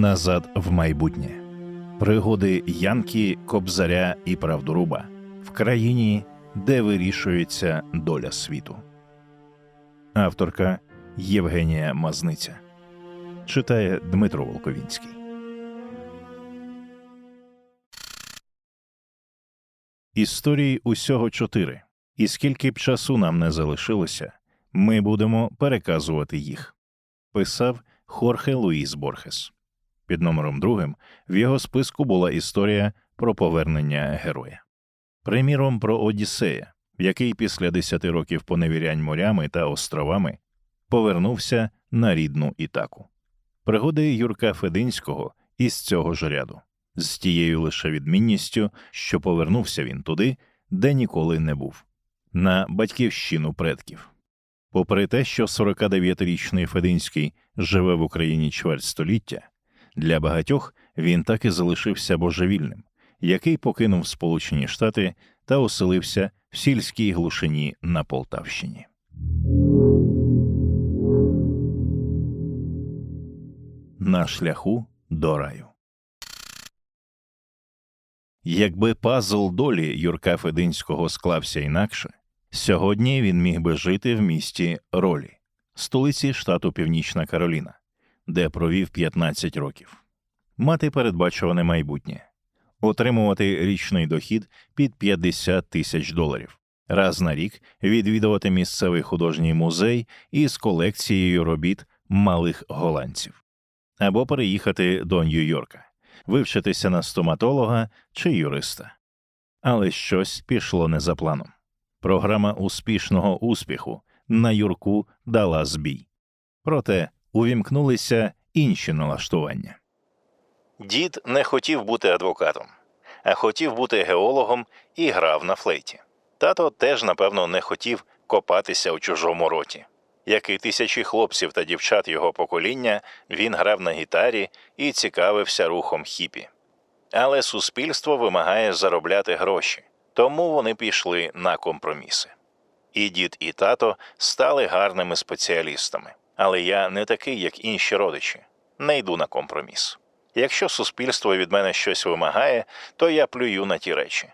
Назад в майбутнє. Пригоди Янки, Кобзаря і Правдоруба в країні, де вирішується доля світу. Авторка Євгенія Мазниця читає Дмитро Волковінський. Історії усього чотири. І скільки б часу нам не залишилося, ми будемо переказувати їх. Писав Хорхе Луїс Борхес. Під номером другим в його списку була історія про повернення героя. Приміром, про Одіссея, який після десяти років поневірянь морями та островами повернувся на рідну Ітаку. Пригоди Юрка Фединського із цього ж ряду, з тією лише відмінністю, що повернувся він туди, де ніколи не був, на батьківщину предків. Попри те, що 49-річний Фединський живе в Україні чверть століття, для багатьох він так і залишився божевільним, який покинув Сполучені Штати та оселився в сільській глушині на Полтавщині. На шляху до раю. Якби пазл долі Юрка Фединського склався інакше, сьогодні він міг би жити в місті Ролі, столиці штату Північна Кароліна, де провів 15 років, мати передбачуване майбутнє, отримувати річний дохід під 50 тисяч доларів, раз на рік відвідувати місцевий художній музей із колекцією робіт малих голландців, або переїхати до Нью-Йорка, вивчитися на стоматолога чи юриста. Але щось пішло не за планом. Програма успішного успіху на Юрку дала збій. Проте увімкнулися інші налаштування. Дід не хотів бути адвокатом, а хотів бути геологом і грав на флейті. Тато теж, напевно, не хотів копатися у чужому роті. Як і тисячі хлопців та дівчат його покоління, він грав на гітарі і цікавився рухом хіпі. Але суспільство вимагає заробляти гроші, тому вони пішли на компроміси. І дід, і тато стали гарними спеціалістами. Але я не такий, як інші родичі, не йду на компроміс. Якщо суспільство від мене щось вимагає, то я плюю на ті речі.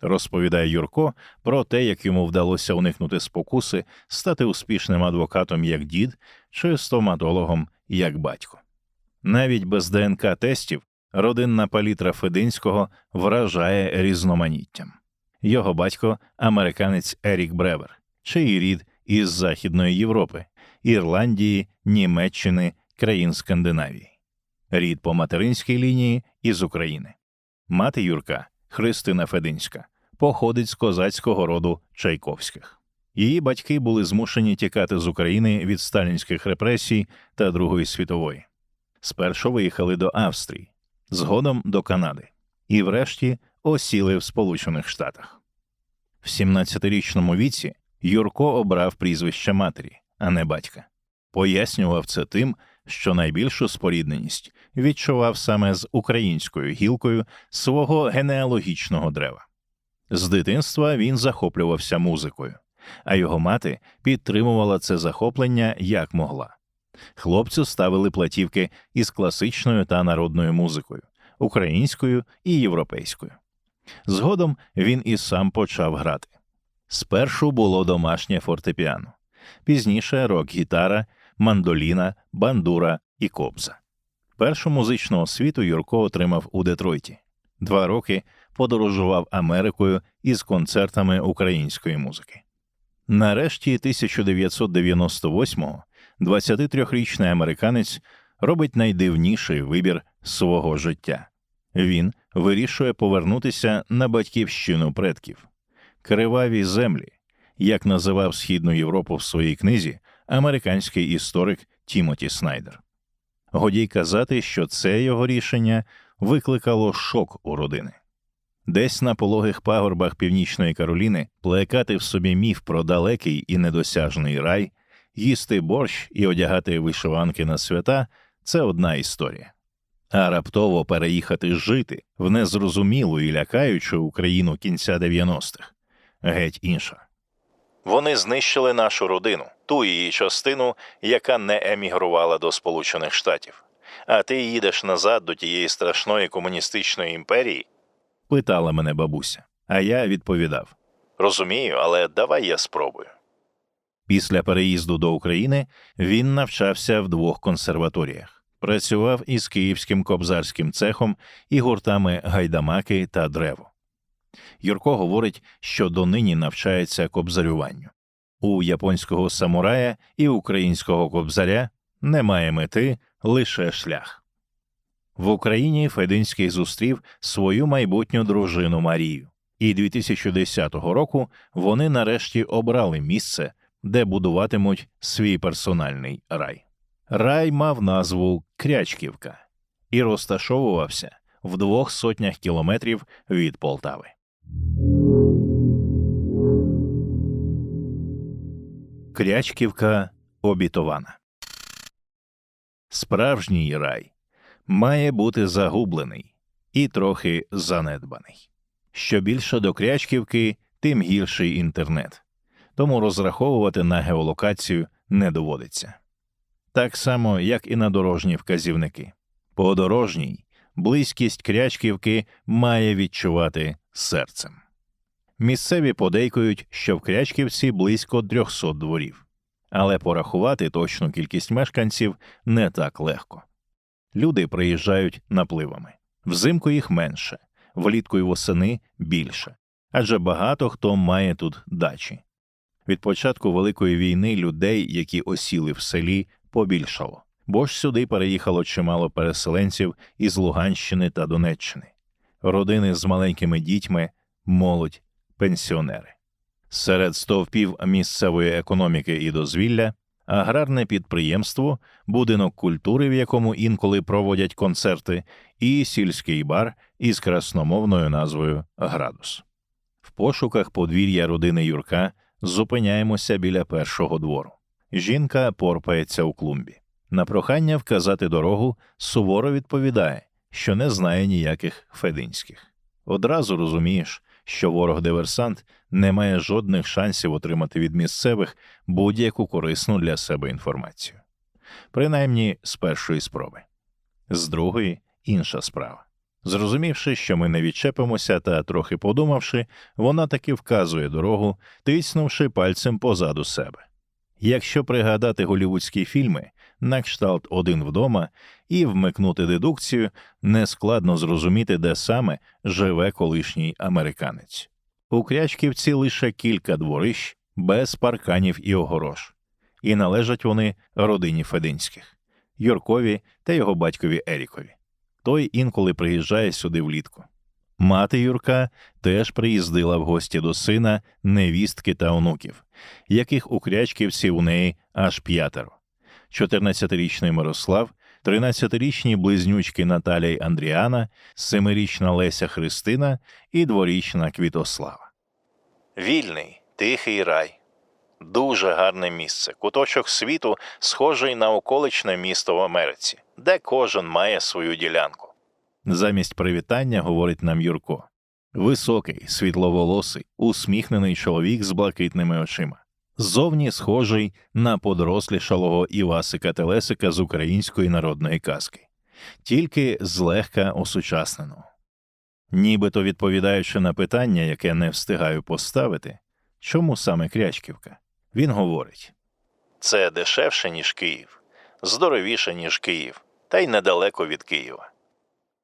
Розповідає Юрко про те, як йому вдалося уникнути спокуси, стати успішним адвокатом як дід чи стоматологом як батько. Навіть без ДНК тестів родинна палітра Фединського вражає різноманіттям. Його батько американець Ерік Бревер, чиї рід із Західної Європи, Ірландії, Німеччини, країн Скандинавії, рід по материнській лінії із України. Мати Юрка Христина Фединська походить з козацького роду Чайковських. Її батьки були змушені тікати з України від сталінських репресій та Другої світової. Спершу виїхали до Австрії, згодом до Канади, і, врешті, осіли в Сполучених Штатах. В 17-річному віці Юрко обрав прізвище матері, а не батька. Пояснював це тим, що найбільшу спорідненість відчував саме з українською гілкою свого генеалогічного дерева. З дитинства він захоплювався музикою, а його мати підтримувала це захоплення як могла. Хлопцю ставили платівки із класичною та народною музикою, українською і європейською. Згодом він і сам почав грати. Спершу було домашнє фортепіано, пізніше рок-гітара, мандоліна, бандура і кобза. Першу музичну освіту Юрко отримав у Детройті. Два роки подорожував Америкою із концертами української музики. Нарешті 1998-го 23-річний американець робить найдивніший вибір свого життя. Він вирішує повернутися на батьківщину предків, криваві землі, як називав Східну Європу в своїй книзі американський історик Тімоті Снайдер. Годі й казати, що це його рішення викликало шок у родини. Десь на пологих пагорбах Північної Кароліни плекати в собі міф про далекий і недосяжний рай, їсти борщ і одягати вишиванки на свята це одна історія. А раптово переїхати жити в незрозумілу і лякаючу Україну кінця 90-х геть інша. Вони знищили нашу родину, ту її частину, яка не емігрувала до Сполучених Штатів. А ти їдеш назад до тієї страшної комуністичної імперії? питала мене бабуся. А я відповідав: Розумію, але давай я спробую. Після переїзду до України він навчався в двох консерваторіях, працював із київським кобзарським цехом і гуртами гайдамаки та древо. Юрко говорить, що донині навчається кобзарюванню. У японського самурая і українського кобзаря немає мети лише шлях. В Україні Фединський зустрів свою майбутню дружину Марію, і 2010 року вони нарешті обрали місце, де будуватимуть свій персональний рай. Рай мав назву Крячківка і розташовувався в двох сотнях кілометрів від Полтави. Крячківка обітована. Справжній рай має бути загублений і трохи занедбаний. Що більше до Крячківки, тим гірший інтернет, тому розраховувати на геолокацію не доводиться. Так само, як і на дорожні вказівники. Подорожній близькість Крячківки має відчувати серцем. Місцеві подейкують, що в Крячківці близько 300 дворів, але порахувати точну кількість мешканців не так легко. Люди приїжджають напливами. Взимку їх менше, влітку й восени більше, адже багато хто має тут дачі. Від початку Великої війни людей, які осіли в селі, побільшало, бо ж сюди переїхало чимало переселенців із Луганщини та Донеччини, родини з маленькими дітьми, молодь, пенсіонери. Серед стовпів місцевої економіки і дозвілля аграрне підприємство, будинок культури, в якому інколи проводять концерти, і сільський бар із красномовною назвою Градус. В пошуках подвір'я родини Юрка зупиняємося біля першого двору. Жінка порпається у клумбі. На прохання вказати дорогу суворо відповідає, що не знає ніяких фединських. Одразу розумієш, що ворог-диверсант не має жодних шансів отримати від місцевих будь-яку корисну для себе інформацію. Принаймні з першої спроби, з другої інша справа. Зрозумівши, що ми не відчепимося, та трохи подумавши, вона таки вказує дорогу, тиснувши пальцем позаду себе. Якщо пригадати голівудські фільми на кшталт один вдома і вмикнути дедукцію, нескладно зрозуміти, де саме живе колишній американець. У Крячківці лише кілька дворищ без парканів і огорож, і належать вони родині Фединських, Юркові та його батькові Ерікові. Той інколи приїжджає сюди влітку. Мати Юрка теж приїздила в гості до сина, невістки та онуків, яких у Крячківці у неї аж п'ятеро. 14-річний Мирослав, 13-річні близнючки Наталя й Андріана, 7-річна Леся Христина і дворічна Квітослава. Вільний, тихий рай. Дуже гарне місце, куточок світу, схожий на околичне місто в Америці, де кожен має свою ділянку. Замість привітання говорить нам Юрко. Високий, світловолосий, усміхнений чоловік з блакитними очима. Зовні схожий на подорослішалого Івасика Телесика з української народної казки, тільки злегка осучасненого. Нібито відповідаючи на питання, яке не встигаю поставити, чому саме Крячківка, він говорить це дешевше, ніж Київ, здоровіше, ніж Київ, та й недалеко від Києва.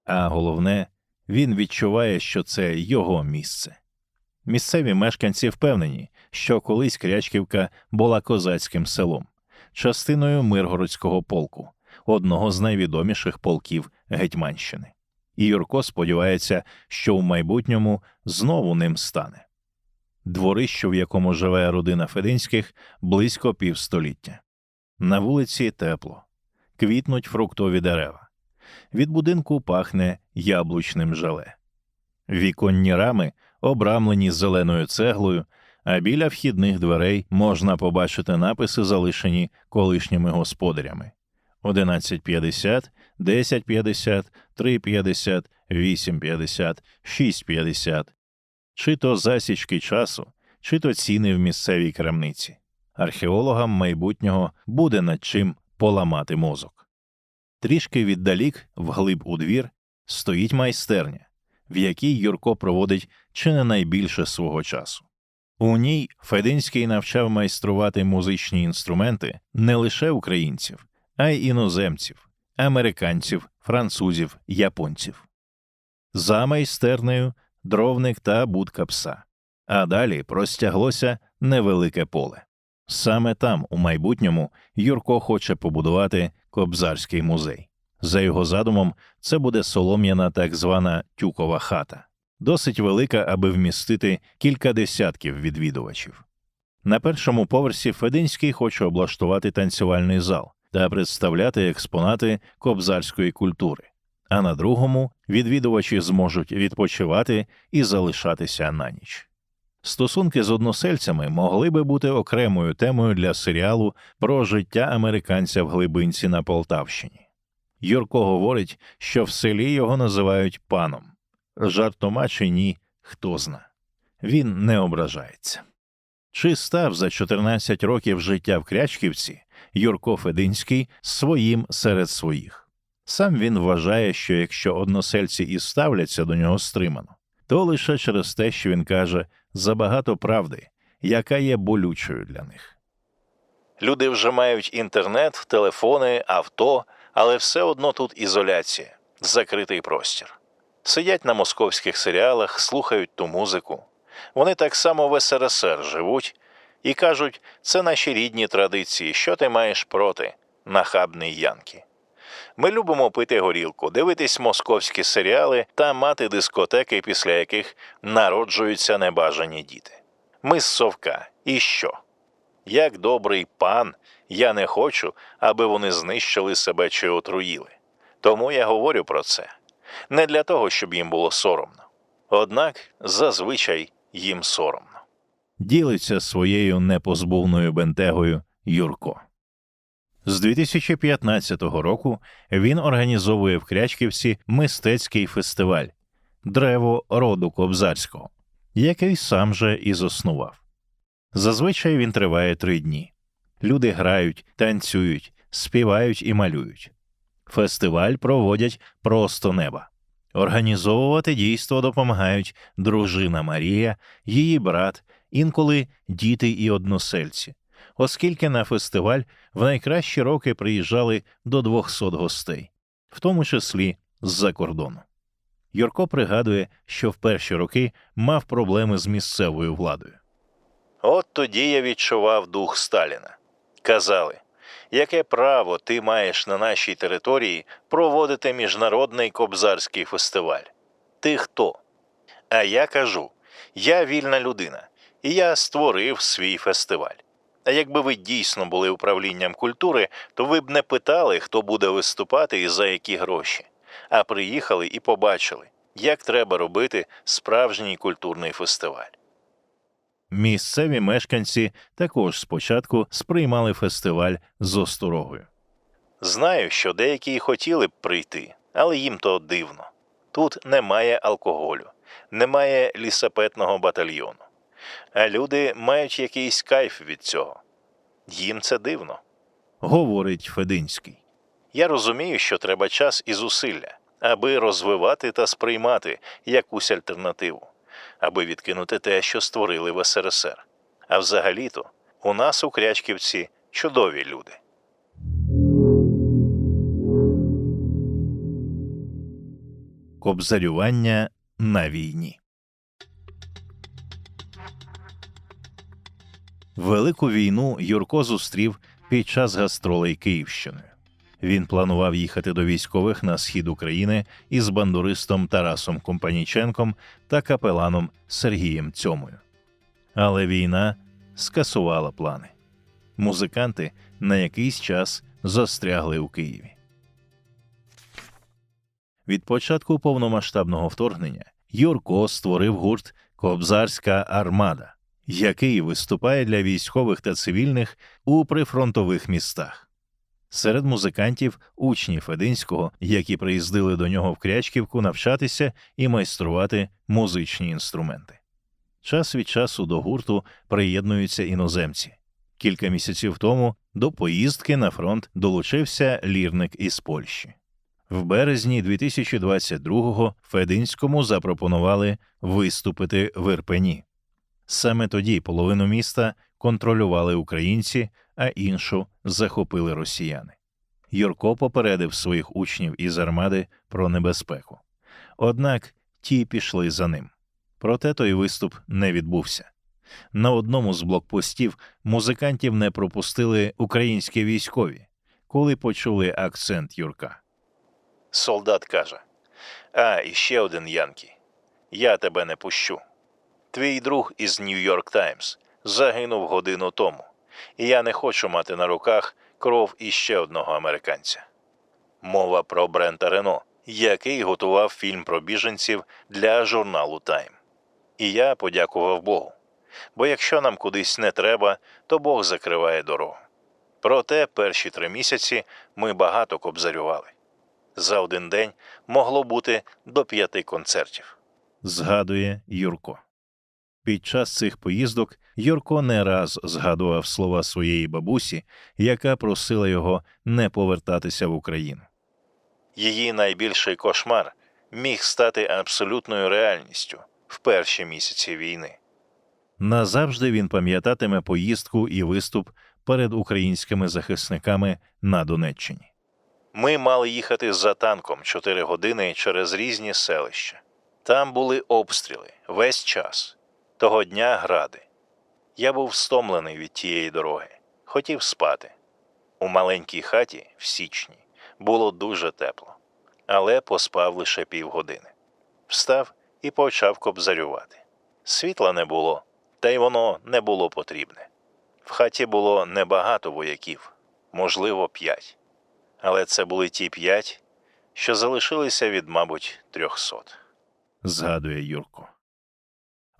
А головне, він відчуває, що це його місце. Місцеві мешканці впевнені, що колись Крячківка була козацьким селом, частиною Миргородського полку, одного з найвідоміших полків Гетьманщини. І Юрко сподівається, що в майбутньому знову ним стане. Дворище, в якому живе родина Фединських, близько півстоліття. На вулиці тепло, квітнуть фруктові дерева. Від будинку пахне яблучним жале. Віконні рами обрамлені зеленою цеглою, а біля вхідних дверей можна побачити написи, залишені колишніми господарями: 1150, 1050, 350, 850, 650. чи то засічки часу, чи то ціни в місцевій крамниці. Археологам майбутнього буде над чим поламати мозок. Трішки віддалік, вглиб у двір, стоїть майстерня, в якій Юрко проводить чи не найбільше свого часу. У ній Фединський навчав майструвати музичні інструменти не лише українців, а й іноземців, американців, французів, японців. За майстернею дровник та будка пса, а далі простяглося невелике поле. Саме там, у майбутньому, Юрко хоче побудувати Кобзарський музей. За його задумом, це буде солом'яна так звана тюкова хата, досить велика, аби вмістити кілька десятків відвідувачів. На першому поверсі Фединський хоче облаштувати танцювальний зал та представляти експонати кобзарської культури, а на другому відвідувачі зможуть відпочивати і залишатися на ніч. Стосунки з односельцями могли би бути окремою темою для серіалу про життя американця в глибинці на Полтавщині. Юрко говорить, що в селі його називають паном. Жартома чи ні, хто зна. Він не ображається. Чи став за 14 років життя в Крячківці Юрко Фединський своїм серед своїх? Сам він вважає, що якщо односельці і ставляться до нього стримано, то лише через те, що він каже забагато правди, яка є болючою для них. Люди вже мають інтернет, телефони, авто, але все одно тут ізоляція, закритий простір. Сидять на московських серіалах, слухають ту музику. Вони так само в СРСР живуть і кажуть, це наші рідні традиції, що ти маєш проти, нахабний Янки. Ми любимо пити горілку, дивитись московські серіали та мати дискотеки, після яких народжуються небажані діти. Ми з совка. І що? Як добрий пан, я не хочу, аби вони знищили себе чи отруїли. Тому я говорю про це не для того, щоб їм було соромно. Однак зазвичай їм соромно. Ділиться своєю непозбувною бентегою Юрко. З 2015 року він організовує в Крячківці мистецький фестиваль Древо роду Кобзарського, який сам же і заснував. Зазвичай він триває три дні. Люди грають, танцюють, співають і малюють. Фестиваль проводять просто неба. Організовувати дійство допомагають дружина Марія, її брат, інколи діти і односельці, оскільки на фестиваль в найкращі роки приїжджали до 200 гостей, в тому числі з-за кордону. Юрко пригадує, що в перші роки мав проблеми з місцевою владою. От тоді я відчував дух Сталіна. Казали, яке право ти маєш на нашій території проводити міжнародний кобзарський фестиваль? Ти хто? А я кажу: я вільна людина, і я створив свій фестиваль. А якби ви дійсно були управлінням культури, то ви б не питали, хто буде виступати і за які гроші, а приїхали і побачили, як треба робити справжній культурний фестиваль. Місцеві мешканці також спочатку сприймали фестиваль з осторогою. Знаю, що деякі хотіли б прийти, але їм то дивно. Тут немає алкоголю, немає лісапетного батальйону. А люди мають якийсь кайф від цього. Їм це дивно. Говорить Фединський. Я розумію, що треба час і зусилля, аби розвивати та сприймати якусь альтернативу, аби відкинути те, що створили в СРСР. А взагалі-то у нас у Крячківці чудові люди. Кобзарювання на війні. Велику війну Юрко зустрів під час гастролей Київщиною. Він планував їхати до військових на схід України із бандуристом Тарасом Компаніченком та капеланом Сергієм Цьомою. Але війна скасувала плани. Музиканти на якийсь час застрягли у Києві. Від початку повномасштабного вторгнення Юрко створив гурт Кобзарська армада який виступає для військових та цивільних у прифронтових містах. Серед музикантів учні Фединського, які приїздили до нього в Крячківку навчатися і майструвати музичні інструменти. Час від часу до гурту приєднуються іноземці Кілька місяців тому до поїздки на фронт долучився лірник із Польщі. В березні 2022-го Фединському запропонували виступити в Ірпені. Саме тоді половину міста контролювали українці, а іншу захопили росіяни. Юрко попередив своїх учнів із армади про небезпеку. Однак ті пішли за ним. Проте той виступ не відбувся. На одному з блокпостів музикантів не пропустили українські військові, коли почули акцент Юрка. Солдат каже: А, і ще один Янкі. Я тебе не пущу. Твій друг із Нью-Йорк Таймс загинув годину тому, і я не хочу мати на руках кров іще одного американця. Мова про Брента Рено, який готував фільм про біженців для журналу Тайм. І я подякував Богу. Бо якщо нам кудись не треба, то Бог закриває дорогу. Проте перші три місяці ми багато кобзарювали. За один день могло бути до п'яти концертів. Згадує Юрко. Під час цих поїздок Юрко не раз згадував слова своєї бабусі, яка просила його не повертатися в Україну. Її найбільший кошмар міг стати абсолютною реальністю в перші місяці війни. Назавжди він пам'ятатиме поїздку і виступ перед українськими захисниками на Донеччині. Ми мали їхати за танком 4 години через різні селища. Там були обстріли весь час. Того дня гради. Я був стомлений від тієї дороги, хотів спати. У маленькій хаті в січні було дуже тепло, але поспав лише півгодини. Встав і почав кобзарювати. Світла не було, та й воно не було потрібне. В хаті було небагато вояків, можливо, п'ять. Але це були ті п'ять, що залишилися від, мабуть, трьохсот. Згадує Юрко.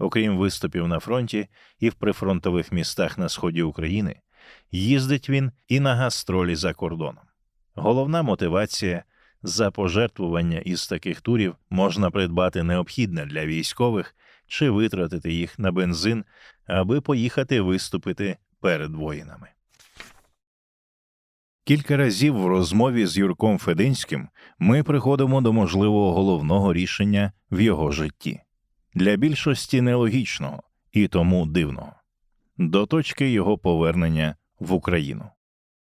Окрім виступів на фронті і в прифронтових містах на сході України, їздить він і на гастролі за кордоном. Головна мотивація за пожертвування із таких турів можна придбати необхідне для військових чи витратити їх на бензин, аби поїхати виступити перед воїнами. Кілька разів в розмові з Юрком Фединським ми приходимо до можливого головного рішення в його житті для більшості нелогічного і тому дивного до точки його повернення в Україну.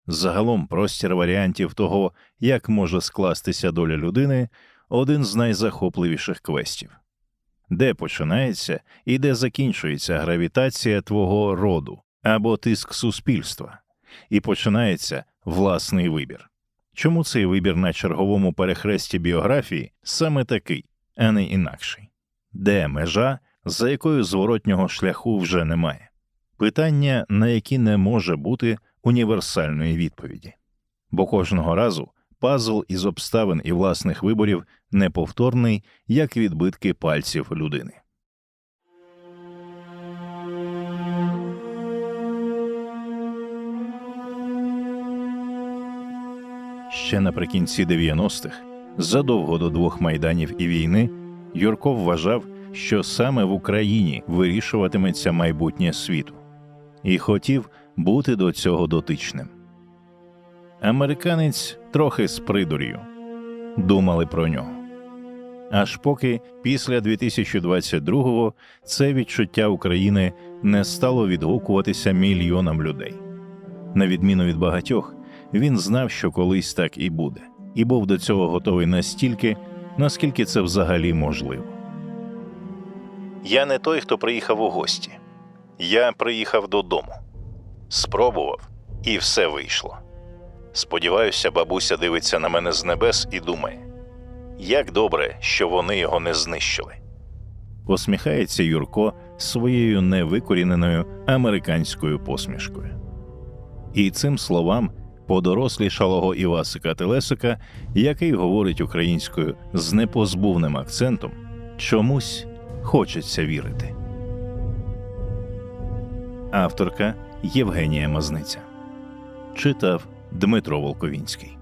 Загалом простір варіантів того, як може скластися доля людини, один з найзахопливіших квестів, де починається і де закінчується гравітація твого роду або тиск суспільства, і починається власний вибір. Чому цей вибір на черговому перехресті біографії саме такий, а не інакший? Де межа, за якою зворотнього шляху вже немає? Питання, на які не може бути універсальної відповіді. Бо кожного разу пазл із обставин і власних виборів неповторний, як відбитки пальців людини. Ще наприкінці 90-х, задовго до двох майданів і війни, Юрко вважав, що саме в Україні вирішуватиметься майбутнє світу, і хотів бути до цього дотичним. Американець трохи з придур'ю думали про нього. Аж поки після 2022-го це відчуття України не стало відгукуватися мільйонам людей. На відміну від багатьох, він знав, що колись так і буде, і був до цього готовий настільки, наскільки це взагалі можливо. Я не той, хто приїхав у гості. Я приїхав додому, спробував, і все вийшло. Сподіваюся, бабуся дивиться на мене з небес і думає, як добре, що вони його не знищили. Посміхається Юрко своєю невикоріненою американською посмішкою. І цим словам подорослішалого Івасика Телесика, який говорить українською з непозбувним акцентом, чомусь хочеться вірити. Авторка Євгенія Мазниця читав Дмитро Волковінський.